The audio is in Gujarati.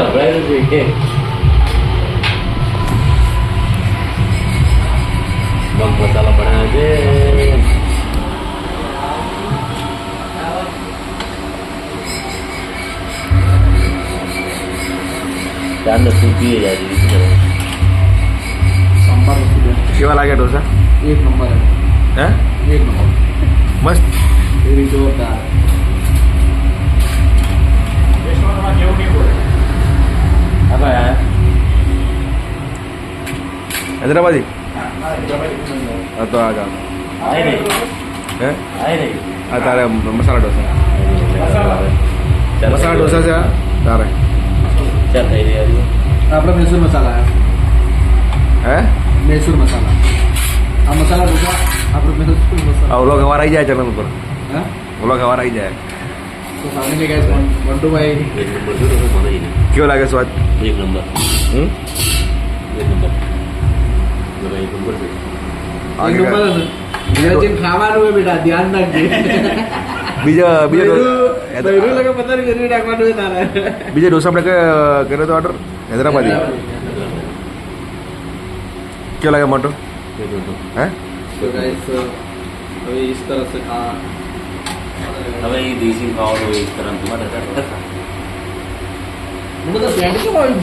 હભળાયું છે મગ મસાલા બનાવ્યા છે ચાંદ સૂકી જાય છે સંભાર વસ્તુ કેવા લાગે ઢોસા એક નંબર હે એક નંબર મસ્ત એવી જોરદાર હૈદરાબાદી હા તો આ ગામ હે હા તારે મસાલા ઢોસા મસાલા ઢોસા છે તારે આપણે મૈસૂર મસાલા હે મૈસૂર મસાલા આ મસાલા ઢોસા આપણે મૈસૂર મસાલા ઓલો ખવાર આવી જાય ચેનલ ઉપર હા ઓલો ખવાર આવી જાય કેવો લાગે સ્વાદ એક નંબર હમ એક નંબર તો ભાઈ ખબર છે આગળ ખાવાનું હોય બેટા ધ્યાન રાખજે બીજા બીજા બીજા ડોસા આપણે કર્યો હતો ઓર્ડર હૈદરાબાદી કેવો લાગે મોટો હે હવે ઇસ તરહ સે હવે દેશી ખાવાનું ઇસ તરહ તમારે